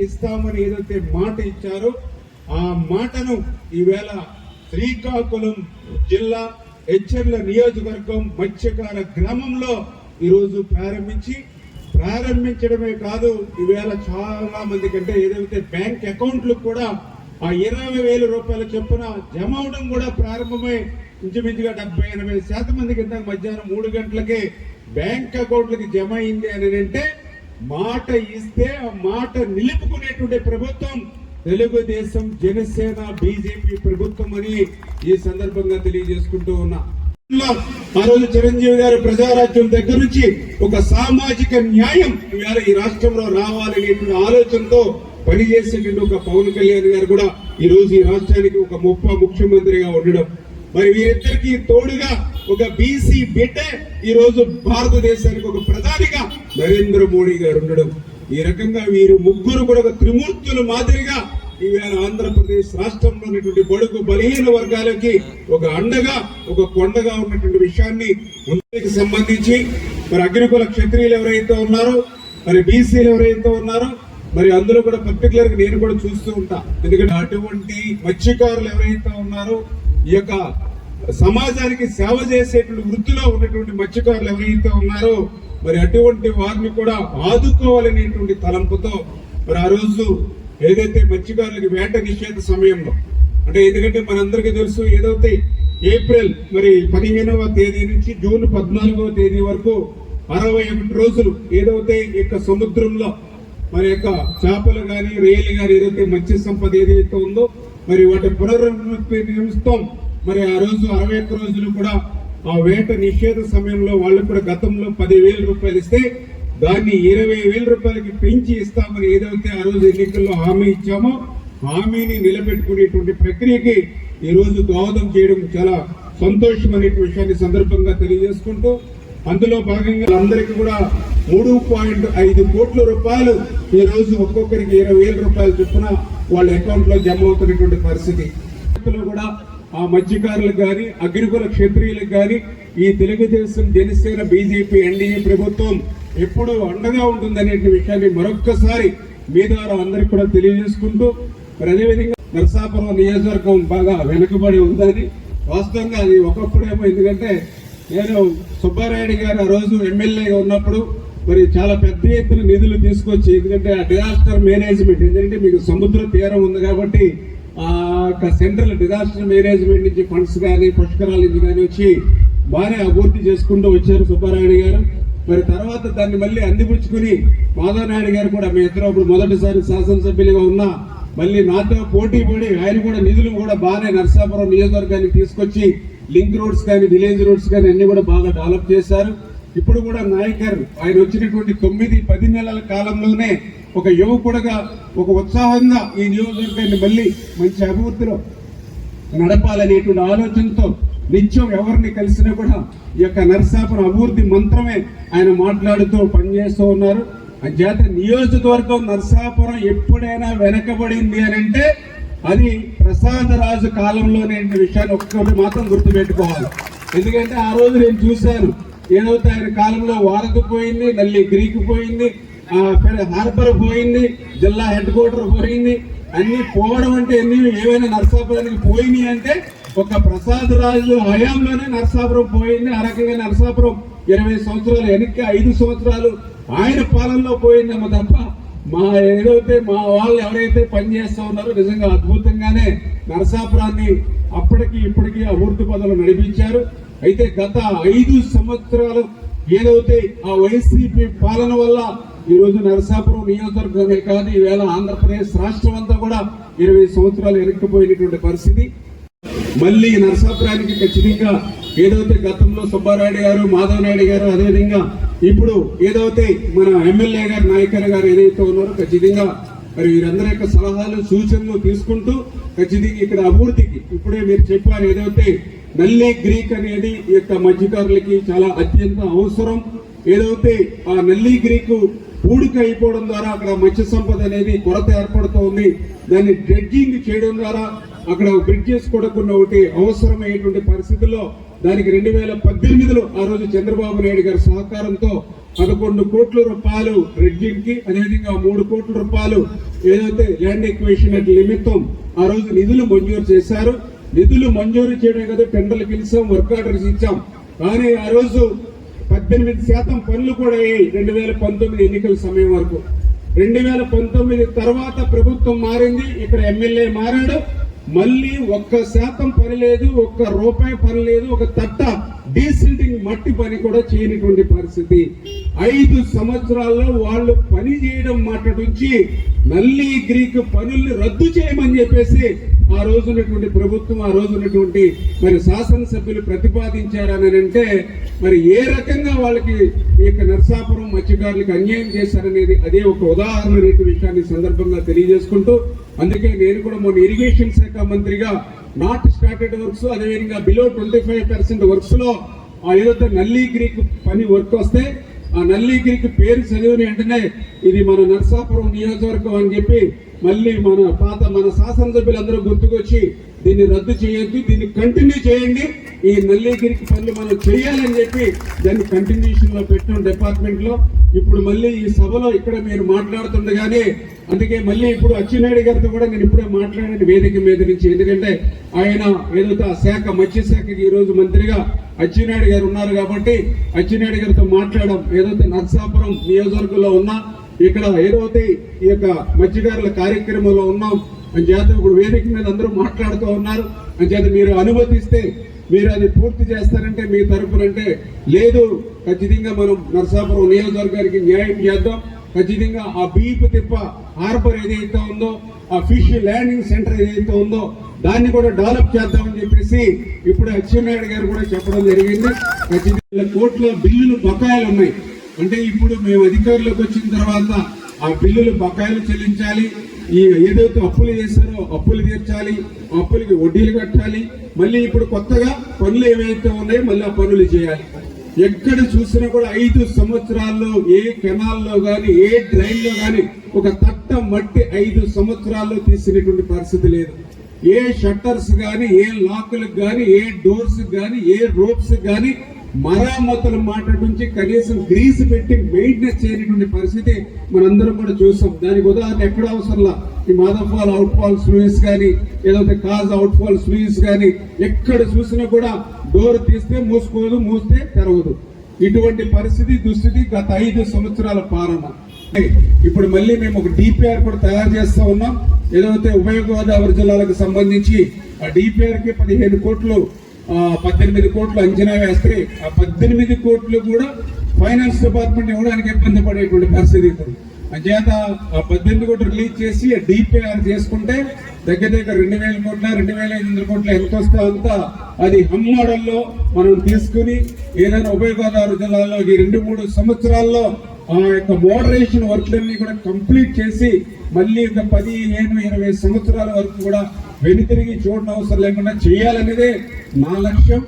ఇస్తామని ఏదైతే మాట ఇచ్చారో ఆ మాటను ఈవేళ శ్రీకాకుళం జిల్లా హెచ్చర్ల నియోజకవర్గం మత్స్యకార గ్రామంలో ఈరోజు ప్రారంభించి ప్రారంభించడమే కాదు ఈవేళ చాలా మంది కంటే ఏదైతే బ్యాంక్ అకౌంట్లు కూడా ఆ ఇరవై వేల రూపాయల చొప్పున జమ అవడం కూడా ప్రారంభమై ఇంచుమించుగా డెబ్బై ఎనభై శాతం మంది కింద మధ్యాహ్నం మూడు గంటలకే బ్యాంక్ అకౌంట్లకి జమ అయింది అని అంటే మాట ఇస్తే ఆ మాట నిలుపుకునేటువంటి ప్రభుత్వం తెలుగుదేశం జనసేన బీజేపీ ప్రభుత్వం అని ఈ సందర్భంగా తెలియజేసుకుంటూ ఉన్నా. ఆ రోజు చిరంజీవి గారు ప్రజారాజ్యం దగ్గర నుంచి ఒక సామాజిక న్యాయం ఇవాళ ఈ రాష్ట్రంలో రావాలనేటువంటి ఆలోచనతో పనిచేసేటువంటి ఒక పవన్ కళ్యాణ్ గారు కూడా ఈ రోజు ఈ రాష్ట్రానికి ఒక ముప్ప ముఖ్యమంత్రిగా ఉండడం. మరి వీరిద్దరికి తోడుగా ఒక బీసీ బిడ్డే ఈ రోజు భారతదేశానికి ఒక ప్రధానిగా నరేంద్ర మోడీ గారు ఉండడం. ఈ రకంగా వీరు ముగ్గురు కూడా ఒక త్రిమూర్తుల మాదిరిగా ఈవేళ ఆంధ్రప్రదేశ్ రాష్ట్రంలో ఉన్నటువంటి బడుగు బలహీన వర్గాలకి ఒక అండగా ఒక కొండగా ఉన్నటువంటి విషయాన్ని ముందుకు సంబంధించి మరి అగ్నికుల క్షత్రియులు ఎవరైతే ఉన్నారో మరి బీసీలు ఎవరైతే ఉన్నారో మరి అందులో కూడా పర్టికులర్గా నేను కూడా చూస్తూ ఉంటా. ఎందుకంటే అటువంటి మత్స్యకారులు ఎవరైతే ఉన్నారో ఈ యొక్క సమాజానికి సేవ చేసేటువంటి వృత్తిలో ఉన్నటువంటి మత్స్యకారులు ఎవరైతే ఉన్నారో మరి అటువంటి వారిని కూడా ఆదుకోవాలనేటువంటి తలంపుతో మరి ఆ రోజు ఏదైతే మత్స్యకారులకి వేట నిషేధ సమయంలో అంటే ఎందుకంటే మనందరికీ తెలుసు ఏదైతే ఏప్రిల్ మరి పదిహేనవ తేదీ నుంచి జూన్ పద్నాలుగవ తేదీ వరకు అరవై ఒకటి రోజులు ఏదైతే ఈ యొక్క సముద్రంలో మరి యొక్క చేపలు కానీ రొయ్యలు కానీ ఏదైతే మత్స్య సంపద ఏదైతే ఉందో మరి వాటి పునరుద్ధి నిమిత్తం మరి ఆ రోజు అరవై ఒక్క రోజులు కూడా ఆ వేట నిషేధ సమయంలో వాళ్ళు కూడా గతంలో పదివేల రూపాయలు ఇస్తే దాన్ని ఇరవై వేల రూపాయలకి పెంచి ఇస్తామని ఏదైతే ఆ రోజు ఎన్నికల్లో హామీ ఇచ్చామో హామీని నిలబెట్టుకునేటువంటి ప్రక్రియకి ఈరోజు దోహదం చేయడం చాలా సంతోషం అనే విషయాన్ని సందర్భంగా తెలియజేసుకుంటూ అందులో భాగంగా అందరికీ కూడా మూడు పాయింట్ ఐదు కోట్ల రూపాయలు ఈ రోజు ఒక్కొక్కరికి ఇరవై వేల రూపాయలు చొప్పున వాళ్ళ అకౌంట్లో జమ అవుతున్నటువంటి పరిస్థితి. కూడా ఆ మత్స్యకారులకు కానీ అగ్రికుల క్షత్రియులకు కానీ ఈ తెలుగుదేశం జనసేన బీజేపీ ఎన్డీఏ ప్రభుత్వం ఎప్పుడు అండగా ఉంటుందనే విషయాన్ని మరొక్కసారి మీ ద్వారా అందరికి కూడా తెలియజేసుకుంటూ మరి అదేవిధంగా నరసాపురం నియోజకవర్గం బాగా వెనుకబడి ఉందని వాస్తవంగా అది ఒకప్పుడేమో ఎందుకంటే నేను సుబ్బారాయుడు గారు ఆ రోజు ఎమ్మెల్యేగా ఉన్నప్పుడు మరి చాలా పెద్ద ఎత్తున నిధులు తీసుకొచ్చి ఎందుకంటే ఆ డిజాస్టర్ మేనేజ్మెంట్ ఎందుకంటే మీకు సముద్ర తీరం ఉంది కాబట్టి సెంట్రల్ డిజాస్టర్ మేనేజ్మెంట్ నుంచి ఫండ్స్ కానీ పుష్కరాల నుంచి కానీ వచ్చి బాగానే అభివృద్ధి చేసుకుంటూ వచ్చారు సుబ్బారాయుడు గారు. మరి తర్వాత దాన్ని మళ్ళీ అందిపుచ్చుకుని మాధవ నాయుడు గారు కూడా మీ ఇద్దరు అప్పుడు మొదటిసారి శాసనసభ్యులుగా ఉన్నా మళ్ళీ నాతో పోటీ పడి ఆయన కూడా నిధులు కూడా బాగానే నర్సాపురం నియోజకవర్గానికి తీసుకొచ్చి లింక్ రోడ్స్ కానీ విలేజ్ రోడ్స్ కానీ అన్ని కూడా బాగా డెవలప్ చేశారు. ఇప్పుడు కూడా నాయకర్ ఆయన వచ్చినటువంటి తొమ్మిది పది నెలల కాలంలోనే ఒక యువకుడుగా ఒక ఉత్సాహంగా ఈ నియోజకవర్గాన్ని మళ్ళీ మంచి అభివృద్ధిలో నడపాలనేటువంటి ఆలోచనతో నిత్యం ఎవరిని కలిసినా కూడా ఈ యొక్క నరసాపురం అభివృద్ధి మంత్రమే ఆయన మాట్లాడుతూ పనిచేస్తూ ఉన్నారు. చేత నియోజకవర్గం నరసాపురం ఎప్పుడైనా వెనకబడింది అని అంటే అది ప్రసాదరాజు కాలంలోనే విషయాన్ని ఒక్కటి మాత్రం గుర్తుపెట్టుకోవాలి. ఎందుకంటే ఆ రోజు నేను చూశాను. ఏదైతే ఆయన కాలంలో వారకు పోయింది నల్లి గ్రీక్ పోయింది హార్బర్ పోయింది జిల్లా హెడ్ క్వార్టర్ పోయింది. అన్ని పోవడం అంటే ఎన్ని? ఏవైనా నరసాపురానికి పోయినాయి అంటే ఒక ప్రసాద్ రాజు హయాంలోనే నరసాపురం పోయింది. ఆ రకంగా నరసాపురం ఇరవై సంవత్సరాలు వెనక్కి ఐదు సంవత్సరాలు ఆయన పాలనలో పోయిందేమో తప్ప మా ఏదైతే మా వాళ్ళు ఎవరైతే పనిచేస్తూ ఉన్నారో నిజంగా అద్భుతంగానే నరసాపురాన్ని అప్పటికి ఇప్పటికి అభివృద్ధి పదవులు నడిపించారు. అయితే గత ఐదు సంవత్సరాలు ఏదైతే ఆ వైసీపీ పాలన వల్ల ఈ రోజు నరసాపురం నియోజకవర్గమే కాదు ఈవేళ ఆంధ్రప్రదేశ్ రాష్ట్రం అంతా కూడా ఇరవై సంవత్సరాలు వెనక్కిపోయినటువంటి పరిస్థితి. మళ్ళీ నరసాపురానికి ఖచ్చితంగా ఏదైతే గతంలో సుబ్బారాయుడు గారు మాధవ్ నాయుడు గారు అదేవిధంగా ఇప్పుడు ఏదైతే మన ఎమ్మెల్యే గారు నాయకర్ గారు ఏదైతే ఉన్నారో ఖచ్చితంగా మరి వీరందరి యొక్క సలహాలు సూచనలు తీసుకుంటూ ఖచ్చితంగా ఇక్కడ అభివృద్ధికి ఇప్పుడే మీరు చెప్పారు ఏదైతే నల్లి గ్రీక్ అనేది ఈ యొక్క మధ్యకారులకి చాలా అత్యంత అవసరం. ఏదైతే ఆ నల్లి గ్రీకు పూడిక అయిపోవడం ద్వారా అక్కడ మత్స్య సంపద అనేది కొరత ఏర్పడుతోంది. దాన్ని డ్రెడ్జింగ్ చేయడం ద్వారా అక్కడ బ్రిడ్జెస్ కూడా కొన్ని ఒకటి అవసరమైనటువంటి పరిస్థితుల్లో దానికి రెండు వేల పద్దెనిమిదిలో ఆ రోజు చంద్రబాబు నాయుడు గారి సహకారంతో పదకొండు కోట్ల రూపాయలు బ్రిడ్జింగ్కి అదేవిధంగా మూడు కోట్ల రూపాయలు ఏదైతే ల్యాండ్ ఎక్వేషన్ నిమిత్తం ఆ రోజు నిధులు మంజూరు చేశారు. నిధులు మంజూరు చేయడం కదా టెండర్లు పిలిచాం వర్క్ ఆర్డర్స్ ఇచ్చాం. కానీ ఆ రోజు పద్దెనిమిది శాతం పనులు కూడా అయ్యాయి రెండు వేల పంతొమ్మిది ఎన్నికల సమయం వరకు. రెండు వేల పంతొమ్మిది తర్వాత ప్రభుత్వం మారింది ఇక్కడ ఎమ్మెల్యే మారాడు. మళ్ళీ ఒక్క శాతం పని లేదు ఒక్క రూపాయి పని లేదు ఒక తట్ట డీసిల్టింగ్ మట్టి పని కూడా చేయనటువంటి పరిస్థితి. ఐదు సంవత్సరాల్లో వాళ్ళు పని చేయడం మాట నుంచి నల్లి గ్రీక్ పనుల్ని రద్దు చేయమని చెప్పేసి ఆ రోజు ఉన్నటువంటి ప్రభుత్వం ఆ రోజు ఉన్నటువంటి మరి శాసనసభ్యులు ప్రతిపాదించారని అంటే మరి ఏ రకంగా వాళ్ళకి ఈ యొక్క నర్సాపురం మత్స్యకారులకు అన్యాయం చేశారనేది అదే ఒక ఉదాహరణ రేటు విషయాన్ని సందర్భంగా తెలియజేసుకుంటూ అందుకే నేను కూడా మొన్న ఇరిగేషన్ శాఖ మంత్రిగా నాట్ స్టార్టెడ్ వర్క్స్ అదేవిధంగా బిలో ట్వంటీ ఫైవ్ పర్సెంట్ వర్క్స్లో ఆ ఏదైతే నల్లి గ్రీక్ పని వర్క్ వస్తే ఆ నల్లిగిరికి పేరు చదివిన వెంటనే ఇది మన నర్సాపురం నియోజకవర్గం అని చెప్పి మళ్ళీ మన పాత మన శాసనసభ్యులందరూ గుర్తుకొచ్చి దీన్ని రద్దు చేయొద్దు దీన్ని కంటిన్యూ చేయండి. ఈ నల్లేగిరికి పనులు మనం చేయాలని చెప్పి దాన్ని కంటిన్యూషన్లో పెట్టాం పెట్టిన ఇప్పుడు మళ్ళీ ఈ సభలో ఇక్కడ మీరు మాట్లాడుతుండగానే అందుకే మళ్ళీ ఇప్పుడు అచ్చెన్నాయుడు గారితో కూడా నేను ఇప్పుడే మాట్లాడాను వేదిక మీద నుంచి. ఎందుకంటే ఆయన ఏదైతే ఆ శాఖ మత్స్యశాఖకి ఈ రోజు మంత్రిగా అచ్చెన్నాయుడు గారు ఉన్నారు కాబట్టి అచ్చెన్నాయుడు గారితో మాట్లాడడం ఏదైతే నర్సాపురం నియోజకవర్గంలో ఉన్నా ఇక్కడ ఏదైతే ఈ యొక్క మత్స్యకారుల కార్యక్రమంలో ఉన్నాం. అని చేత ఇప్పుడు వేదిక మీద అందరూ మాట్లాడుతూ ఉన్నారు. అని చేత మీరు అనుమతిస్తే మీరు అది పూర్తి చేస్తారంటే మీ తరపునంటే లేదు. ఖచ్చితంగా మనం నర్సాపురం నియోజకవర్గానికి న్యాయం చేద్దాం. ఖచ్చితంగా ఆ బీప్ తిప్ప హార్బర్ ఏదైతే ఉందో ఆ ఫిష్ ల్యాండింగ్ సెంటర్ ఏదైతే ఉందో దాన్ని కూడా డెవలప్ చేద్దామని చెప్పేసి ఇప్పుడు అచ్చెన్నాయుడు గారు కూడా చెప్పడం జరిగింది. ఖచ్చితంగా కోట్ల బిల్లులు బకాయిలు ఉన్నాయి. అంటే ఇప్పుడు మేము అధికారంలోకి వచ్చిన తర్వాత ఆ బిల్లులు బకాయిలు చెల్లించాలి. ఈ ఏదైతే అప్పులు చేశారో అప్పులు తీర్చాలి అప్పులకి వడ్డీలు కట్టాలి మళ్ళీ ఇప్పుడు కొత్తగా పనులు ఏవైతే ఉన్నాయో మళ్ళీ ఆ పనులు చేయాలి. ఎక్కడ చూసినా కూడా ఐదు సంవత్సరాల్లో ఏ కెనాల్లో కానీ ఏ డ్రైన్లో కానీ ఒక తట్ట మట్టి ఐదు సంవత్సరాల్లో తీసినటువంటి పరిస్థితి లేదు. ఏ షట్టర్స్ కానీ ఏ లాకులకు కానీ ఏ డోర్స్ కానీ ఏ రోప్స్ కానీ మరామతుల మాట నుంచి కనీసం గ్రీస్ పెట్టి మెయింటెనెన్స్ చేయనటువంటి పరిస్థితి మనందరం కూడా చూసాం దానికి ఉదాహరణ ఎక్కడ అవసరంలా? ఈ మాధవాల్ అవుట్ ఫాల్ స్లూయిస్ కానీ ఏదైతే కాజ్ అవుట్ ఫాల్ స్లూయిస్ కానీ ఎక్కడ చూసినా కూడా డోర్ తీస్తే మూసుకోదు మూస్తే తెరవదు. ఇటువంటి పరిస్థితి దుస్థితి గత ఐదు సంవత్సరాల పాలన. ఇప్పుడు మళ్ళీ మేము ఒక డిపిఆర్ కూడా తయారు చేస్తా ఉన్నాం. ఏదైతే ఉభయ గోదావరి జిల్లాలకు సంబంధించి ఆ డిపిఆర్కి పదిహేను కోట్లు పద్దెనిమిది కోట్లు అంచనా వేస్తే ఆ పద్దెనిమిది కోట్లు కూడా ఫైనాన్స్ డిపార్ట్మెంట్ ఇవ్వడానికి ఇబ్బంది పడేటువంటి పరిస్థితి ఇప్పుడు. అంచేత ఆ పద్దెనిమిది కోట్లు రిలీజ్ చేసి డిపిఆర్ చేసుకుంటే దగ్గర దగ్గర రెండు వేల కోట్ల రెండు వేల ఐదు వందల కోట్ల ఎంత వస్తే అంత అది హమ్ మోడల్లో మనం తీసుకుని ఏదైనా ఉభయ గోదావరి జిల్లాలో ఈ రెండు మూడు సంవత్సరాల్లో ఆ యొక్క మోడరేషన్ వర్క్లన్నీ కూడా కంప్లీట్ చేసి మళ్ళీ ఒక పదిహేను ఇరవై సంవత్సరాల వరకు కూడా వెనుతిరిగి చూడడం అవసరం లేకుండా చేయాలనేదే నా లక్ష్యం.